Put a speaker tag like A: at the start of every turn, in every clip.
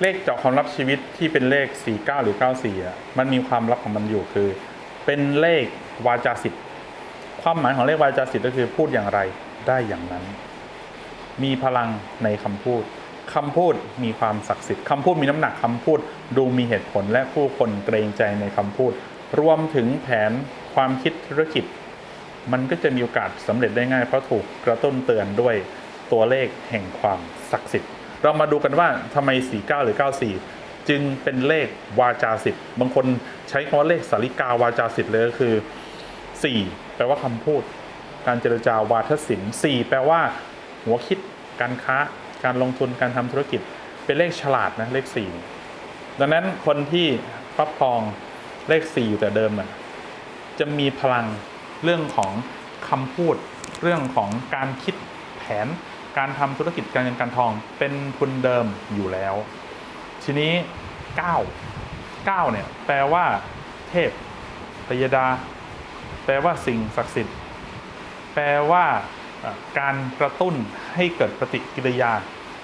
A: เลขเจาะความลับชีวิตที่เป็นเลข 49 หรือ 94อะมันมีความลับของมันอยู่คือ เป็นเลขวาจาสิทธิ์ความหมายของเลขวาจาสิทธิ์ก็คือพูดอย่างไรได้อย่างนั้น มีพลังในคำพูดคำพูดมีความศักดิ์สิทธิ์คำพูดมีน้ำหนักคำพูด ดูมีเหตุผลและผู้คนเกรงใจในคำพูด รวมถึงแผนความคิดธุรกิจ มันก็จะมีโอกาสสำเร็จได้ง่ายเพราะถูกกระตุ้นเตือนด้วยตัวเลขแห่งความศักดิ์สิทธิ์ เรามาดูกันว่าทำไม 49 หรือ 94 จึงเป็นเลขวาจาสิทธิ์บางคนใช้คำว่าเลขสาริกาวาจาสิทธิ์เลยก็คือ 4 แปลว่าคำพูด การเจรจาวาทศิลป์4แปลว่า หัวคิด การค้า การลงทุนการทำธุรกิจ เป็นเลขฉลาดนะเลข 4 ดังนั้นคนที่ครอบครองเลข 4 อยู่แต่เดิมนะจะมีพลังเรื่องของคำพูด เรื่องของการคิดแผน การทำธุรกิจการเงินการทองเป็นทุนเดิมอยู่แล้ว ทีนี้ 9 9เนี่ยแปลว่า เทพพยดา แปลว่าสิ่งศักดิ์สิทธิ์ แปลว่าการกระตุ้นให้เกิดปฏิกิริยา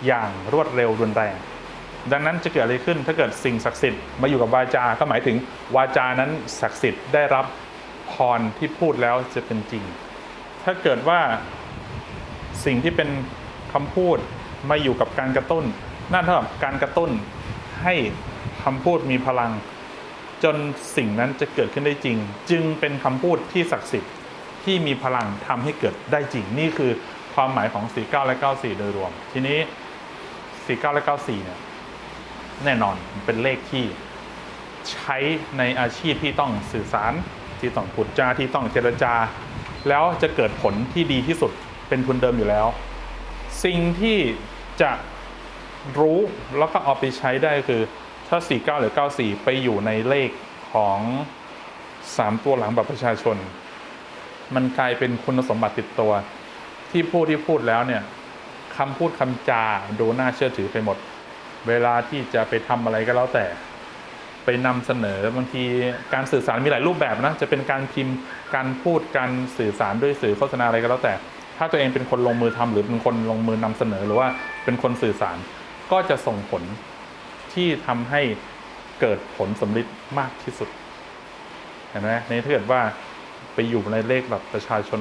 A: อย่างรวดเร็วรุนแรง ดังนั้นจะเกิดอะไรขึ้นถ้าเกิดสิ่งศักดิ์สิทธิ์มาอยู่กับวาจา ก็หมายถึงวาจานั้นศักดิ์สิทธิ์ได้รับพรที่พูดแล้วจะเป็นจริง ถ้าเกิดว่าสิ่งที่เป็น คำพูดมาอยู่กับการกระตุ้น นั่นเท่ากับการกระตุ้นให้คำพูดมีพลัง จนสิ่งนั้นจะเกิดขึ้นได้จริง จึงเป็นคำพูดที่ศักดิ์สิทธิ์ที่มีพลังทำให้เกิดได้จริง นี่คือความหมายของ 49 และ 94 โดยรวม ทีนี้ 49 และ 94 เนี่ยแน่นอนเป็นเลขที่ใช้ในอาชีพที่ต้องสื่อสารที่ต้องพูดจาที่ต้องเจรจา แล้วจะเกิดผลที่ดีที่สุดเป็นทุนเดิมอยู่แล้ว สิ่งที่จะรู้แล้วก็เอาไปใช้ได้คือถ้า 49 หรือ 94 ไปอยู่ในเลขของ 3 ตัวหลังบัตรประชาชน มันกลายเป็นคุณสมบัติติดตัว ที่ผู้ที่พูดแล้วเนี่ยคำพูดคำจาดูน่าเชื่อถือไปหมด เวลาที่จะไปทำอะไรก็แล้วแต่ ไปนำเสนอบางทีการสื่อสารมีหลายรูปแบบนะ จะเป็นการพิมพ์การพูดการสื่อสารด้วยสื่อโฆษณาอะไรก็แล้วแต่ ถ้าตัวเองเป็นคนลงมือทำหรือเป็นคนลงมือนำเสนอ หรือว่าเป็นคนสื่อสาร ก็จะส่งผลที่ทำให้เกิดผลสำลิดมากที่สุดเห็นไหมในถ้าเกิดว่าไปอยู่ในเลขแบบประชาชน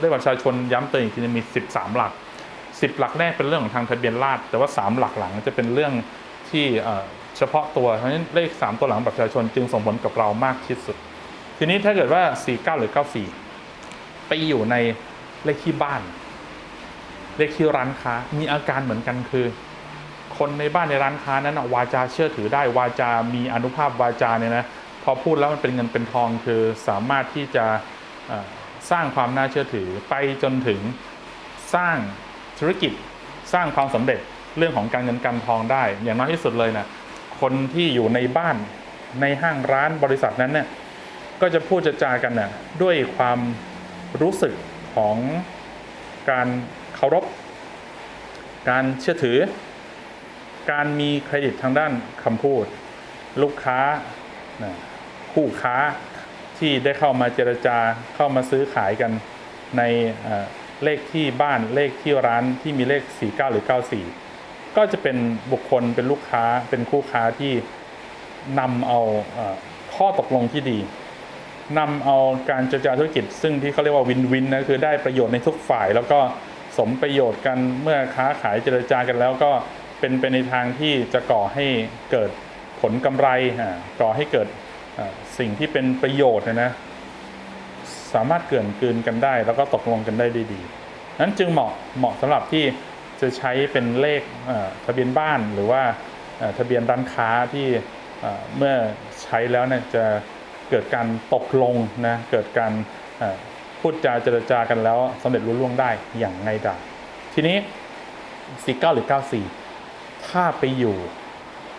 A: เลขบัตรประชาชนย้ำเตือนอีกทีนึงมี 13 หลัก 10 หลักแรกเป็นเรื่องของทางทะเบียนราษฎร์แต่ว่า 3 หลักหลังจะเป็นเรื่องที่เอ่อเฉพาะตัวเพราะฉะนั้นเลข 3 ตัวหลังบัตรประชาชนจึงส่งผลกับเรามากที่สุด ทีนี้ถ้าเกิดว่า 49 หรือ 94 ไปอยู่ใน เลขที่บ้าน เลขที่ร้านค้า มีอาการเหมือนกันคือ คนในบ้านในร้านค้านั้นวาจาเชื่อถือได้วาจา มีอนุภาพวาจาเนี่ยนะพอพูดแล้วมันเป็นเงินเป็นทองคือสามารถที่จะสร้างความน่าเชื่อถือไปจนถึงสร้างธุรกิจสร้างความสำเร็จเรื่องของการเงินการทองได้ อย่างน้อยที่สุดเลยนะคนที่อยู่ในบ้านในห้างร้านบริษัทนั้นเนี่ยก็จะพูดจะจากันน่ะด้วยความรู้สึก ของการเคารพ การเชื่อถือ การมีเครดิตทางด้านคำพูด ลูกค้า คู่ค้าที่ได้เข้ามาเจรจาเข้ามาซื้อขายกันในเลขที่บ้านเลขที่ร้านที่มีเลข 49 หรือ 94 ก็จะเป็นบุคคลเป็นลูกค้าเป็นคู่ค้าที่นำเอาข้อตกลงที่ดี นำเอาการเจรจาธุรกิจ ซึ่งที่เขาเรียกว่าวินวินนะคือได้ประโยชน์ในทุกฝ่าย แล้วก็สมประโยชน์กันเมื่อค้าขายเจรจากันแล้วก็เป็นไปในทางที่จะก่อให้เกิดผลกำไรก่อให้เกิดสิ่งที่เป็นประโยชน์นะนะสามารถเกื่อนกืนกันได้ แล้วก็ตกลงกันได้ดีดีนั้นจึงเหมาะเหมาะสำหรับที่จะใช้เป็นเลขทะเบียนบ้านหรือว่าทะเบียนร้านค้าที่เอ่อเมื่อใช้แล้วเนี่ยจะ เกิดการตกลงนะเกิดการพูดจาเจรจากันแล้วสำเร็จรุ่ล่วงได้อย่างง่ายดายทีนี้ 49 หรือ 94 ถ้าไปอยู่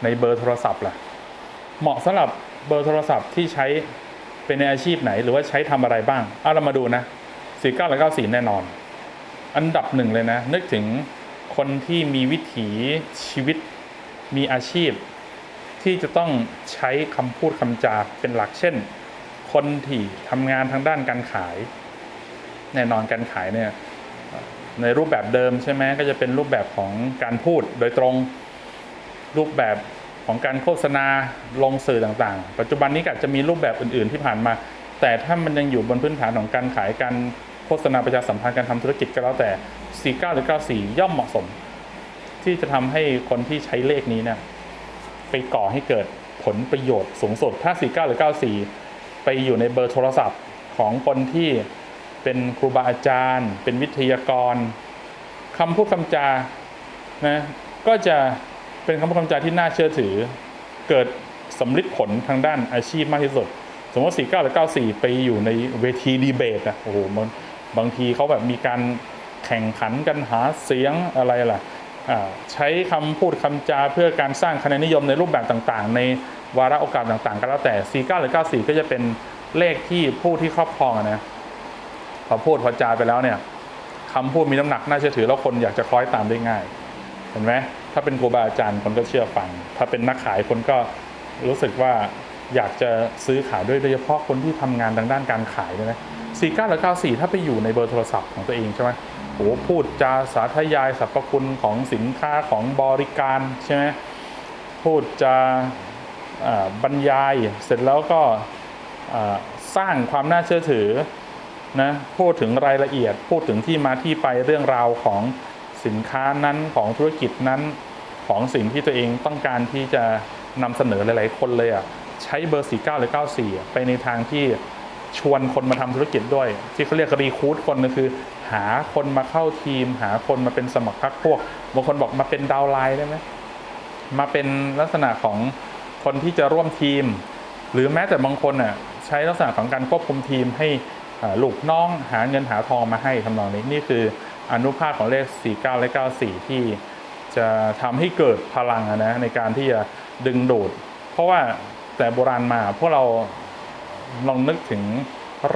A: ในเบอร์โทรศัพท์ล่ะ เหมาะสำหรับเบอร์โทรศัพท์ที่ใช้เป็นในอาชีพไหน หรือว่าใช้ทำอะไรบ้างเอาเรามาดูนะ 49และ94 แน่นอน อันดับหนึ่งเลยนะ นึกถึงคนที่มีวิถีชีวิตมีอาชีพ ที่จะต้องใช้คำพูดคำจาเป็นหลักเช่น คนที่ทำงานทางด้านการขาย แน่นอนการขายเนี่ยในรูปแบบเดิมใช่ไหมก็จะเป็นรูปแบบของการพูดโดยตรงรูปแบบของการโฆษณาลงสื่อต่างๆ ปัจจุบันนี้ก็จะมีรูปแบบอื่น ๆที่ผ่านมา แต่ถ้ามันยังอยู่บนพื้นฐานของการขายการโฆษณาประชาสัมพันธ์การทำธุรกิจก็แล้วแต่ 49 หรือ 94 ย่อมเหมาะสม ที่จะทำให้คนที่ใช้เลขนี้เนี่ย ไปก่อให้เกิดผลประโยชน์สูงสุดถ้า 49 หรือ 94 ไปอยู่ในเบอร์โทรศัพท์ของคนที่เป็นครูบาอาจารย์ เป็นวิทยากรคำพูดคำจานะก็จะเป็นคำพูดคำจาที่น่าเชื่อถือ เกิดสำลิดผลทางด้านอาชีพมากที่สุด สมมติ 49 หรือ 94 ไปอยู่ในเวทีดีเบตอะโอ้โหมันบางทีเขาแบบมีการแข่งขันกันหาเสียงอะไรล่ะ ใช้คำพูดคำจาเพื่อการสร้างคะแนนนิยมในรูปแบบต่างๆ ในวาระโอกาสต่างๆ ก็แล้วแต่ 49 หรือ 94 ก็จะเป็นเลขที่ผู้ที่ครอบครองนะพอพูดพอจาไปแล้วเนี่ยคำพูดมีน้ำหนักน่าเชื่อถือแล้วคนอยากจะคล้อยตามได้ง่าย เห็นไหมถ้าเป็นครูบาอาจารย์คนก็เชื่อฟัง ถ้าเป็นนักขายคนก็รู้สึกว่าอยากจะซื้อขายด้วยโดยเฉพาะคนที่ทำงานทางด้านการขายด้วยนะสี่เก้าหรือเก้าสี่ถ้าไปอยู่ในเบอร์โทรศัพท์ของตัวเองใช่ไหม โอ้พูดจาสาธยายสรรพคุณของสินค้าของบริการใช่ไหมพูดจาอ่าบรรยายเสร็จแล้วก็สร้างความน่าเชื่อถือนะพูดถึงรายละเอียด พูดถึงที่มาที่ไปเรื่องราวของสินค้านั้นของธุรกิจนั้นของสิ่งที่ตัวเองต้องการที่จะนำเสนอหลาย ๆ คนเลยอะใช้เบอร์ 49 หรือ 94อ่ไปในทางที่ ชวนคนมาทำธุรกิจด้วย ที่เขาเรียกรีคูดคนก็คือ หาคนมาเข้าทีม หาคนมาเป็นสมัครพรรคพวกบางคนบอกมาเป็นดาวไลน์ได้ไหมมาเป็นลักษณะของคนที่จะร่วมทีม หรือแม้แต่บางคนอะใช้ลักษณะของการควบคุมทีมให้ลูกน้องหาเงินหาทองมาให้ทำนองนี้นี่คืออนุภาคของเลข 49 และ 94 ที่จะทำให้เกิดพลังนะในการที่จะดึงดูด เพราะว่าแต่โบราณมาพวกเรา ลองนึกถึง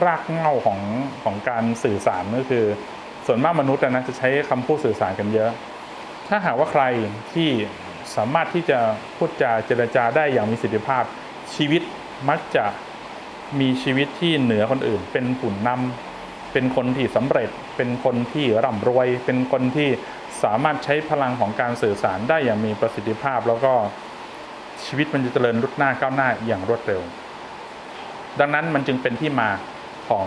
A: รากเหง้าของของการสื่อสารก็คือ ส่วนมากมนุษย์นะจะใช้คำพูดสื่อสารกันเยอะ ถ้าหากว่าใครที่สามารถที่จะพูดจาเจรจาได้อย่างมีประสิทธิภาพ ชีวิตมักจะมีชีวิตที่เหนือคนอื่น เป็นผู้นนำเป็นคนที่สำเร็จ เป็นคนที่ร่ำรวย เป็นคนที่สามารถใช้พลังของการสื่อสารได้อย่างมีประสิทธิภาพ แล้วก็ชีวิตมันจะเจริญรุดหน้าก้าวหน้าอย่างรวดเร็ว ดังนั้นมันจึงเป็นที่มาของ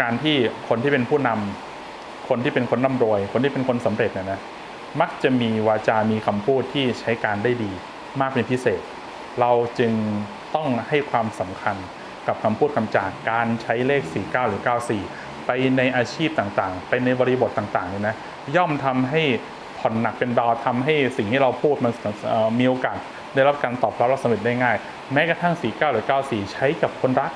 A: การที่คนที่เป็นผู้นำคนที่เป็นคนร่ำรวย คนที่เป็นคนสำเร็จเนี่ยนะมักจะมีวาจามีคำพูดที่ใช้การได้ดีมากเป็นพิเศษ เราจึงต้องให้ความสำคัญกับคำพูดคำจากการใช้เลข 49 หรือ 94 ไปในอาชีพต่างๆ ไปในบริบทต่างๆเนี่ยนะย่อมทำให้ผ่อนหนักเป็นเบาทำให้สิ่งที่เราพูดมันมีโอกาส ได้รับการตอบรับและสำเร็จได้ง่าย แม้กระทั่ง 49 หรือ 94 ใช้กับคนรัก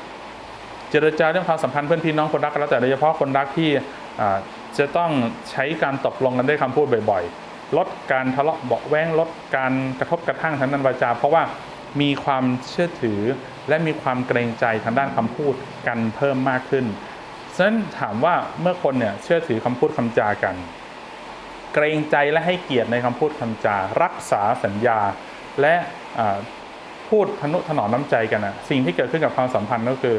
A: เจรจาเรื่องความสัมพันธ์เพื่อนพี่น้องคนรักกันแล้วแต่โดยเฉพาะคนรักที่จะต้องใช้การตกลงกันด้วยคำพูดบ่อยๆ ลดการทะเลาะเบาแวงลดการกระทบกระทั่งทางด้านวาจา เพราะว่ามีความเชื่อถือ และมีความเกรงใจทางด้านคำพูดกันเพิ่มมากขึ้นฉะนั้นถามว่าเมื่อคนเนี่ยเชื่อถือคำพูดคำจากัน เกรงใจและให้เกียรติในคำพูดคำจา รักษาสัญญา และพูดทนุถนอมน้ำใจกันนะสิ่งที่เกิดขึ้นกับความสัมพันธ์ก็คือ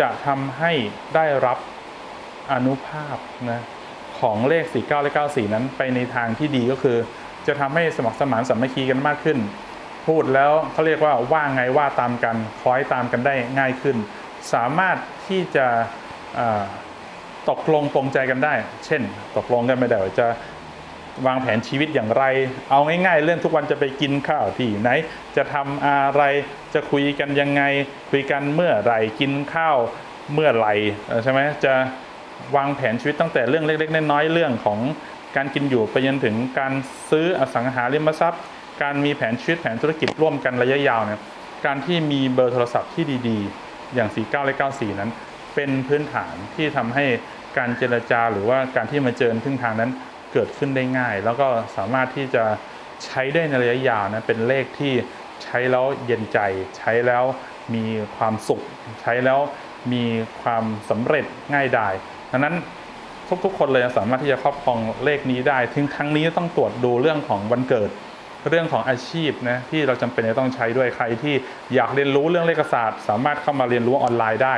A: จะทำให้ได้รับอนุภาพนะของเลข 49 และ 94 นั้นไปในทางที่ดีก็คือ จะทำให้สมัครสมานสามัคคีกันมากขึ้น พูดแล้วเขาเรียกว่าว่าไงว่าตามกันคล้อยตามกันได้ง่ายขึ้น สามารถที่จะตกลงปรงใจกันได้ เช่น ตกลงกันไม่ได้ว่าจะ วางแผนชีวิตอย่างไร เอาง่ายๆ เรื่องทุกวันจะไปกินข้าวที่ไหน จะทำอะไร จะคุยกันยังไง คุยกันเมื่อไหรกินข้าวเมื่อไหร่ใช่ไหมจะวางแผนชีวิตตั้งแต่เรื่องเล็ก ๆ น้อยๆเรื่องของการกินอยู่ไปจนถึงการซื้ออสังหาริมทรัพย์ การมีแผนชีวิตแผนธุรกิจร่วมกันระยะยาวเนี่ยการที่มีเบอร์โทรศัพท์ที่ดีๆ อย่าง 49และ94 นั้น เป็นพื้นฐานที่ทำให้การเจรจาหรือว่าการที่มาเจอครึ่งทางนั้น เกิดขึ้นได้ง่าย แล้วก็สามารถที่จะใช้ได้ในระยะยาวนะเป็นเลขที่ใช้แล้วเย็นใจ ใช้แล้วมีความสุข ใช้แล้วมีความสำเร็จง่ายดายดังนั้นทุกๆคนเลยสามารถที่จะครอบครองเลขนี้ได้ถึงทั้งนี้ต้องตรวจดูเรื่องของวันเกิด เรื่องของอาชีพนะที่เราจำเป็นจะต้องใช้ด้วยใครที่อยากเรียนรู้เรื่องเลขศาสตร์ สามารถเข้ามาเรียนรู้ออนไลน์ได้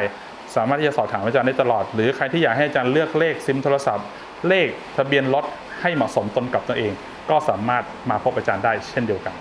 A: สามารถที่จะสอบถามอาจารย์ได้ตลอด หรือใครที่อยากให้อาจารย์เลือกเลขซิมโทรศัพท์ เลขทะเบียนรถให้เหมาะสมตนกับตัวเอง ก็สามารถมาพบอาจารย์ได้เช่นเดียวกัน